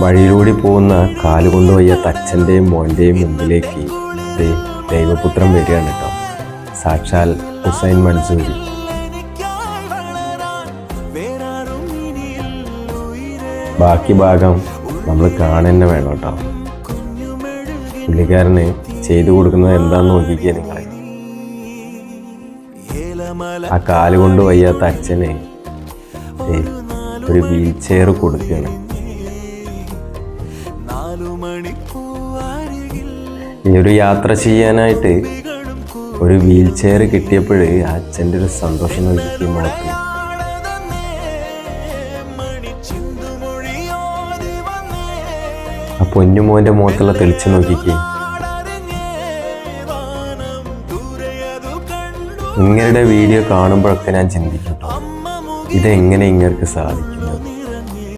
വഴിയിലൂടെ പോകുന്ന കാലുകൊണ്ട് വയ്യാത്ത അച്ഛന്റെയും മോന്റെയും മുമ്പിലേക്ക് ദേ ദൈവപുത്രൻ വരികയാണ് കേട്ടോ. സാക്ഷാൽ ഹുസൈൻ മൻസൂരി. ബാക്കി ഭാഗം നമ്മൾ കാണുന്നെ വേണം കേട്ടോ. പുള്ളിക്കാരന് ചെയ്തു കൊടുക്കുന്നത് എന്താന്ന് നോക്കിക്കേ നിങ്ങളെ. ആ കാലുകൊണ്ട് വയ്യാത്ത അച്ഛനെ ഒരു വീൽ ചെയർ കൊടുക്കുകയാണ്. ഈ ഒരു യാത്ര ചെയ്യാനായിട്ട് ഒരു വീൽ ചെയർ കിട്ടിയപ്പോൾ അച്ഛന്റെ ഒരു സന്തോഷം നോക്കി മാറ്റി ആ പൊന്നുമോന്റെ മുഖത്തുള്ള തെളിച്ച് നോക്കിക്കേ. ഇങ്ങരുടെ വീഡിയോ കാണുമ്പോഴൊക്കെ ഞാൻ ചിന്തിക്കും ഇതെങ്ങനെ ഇങ്ങർക്ക് സാധിക്കും?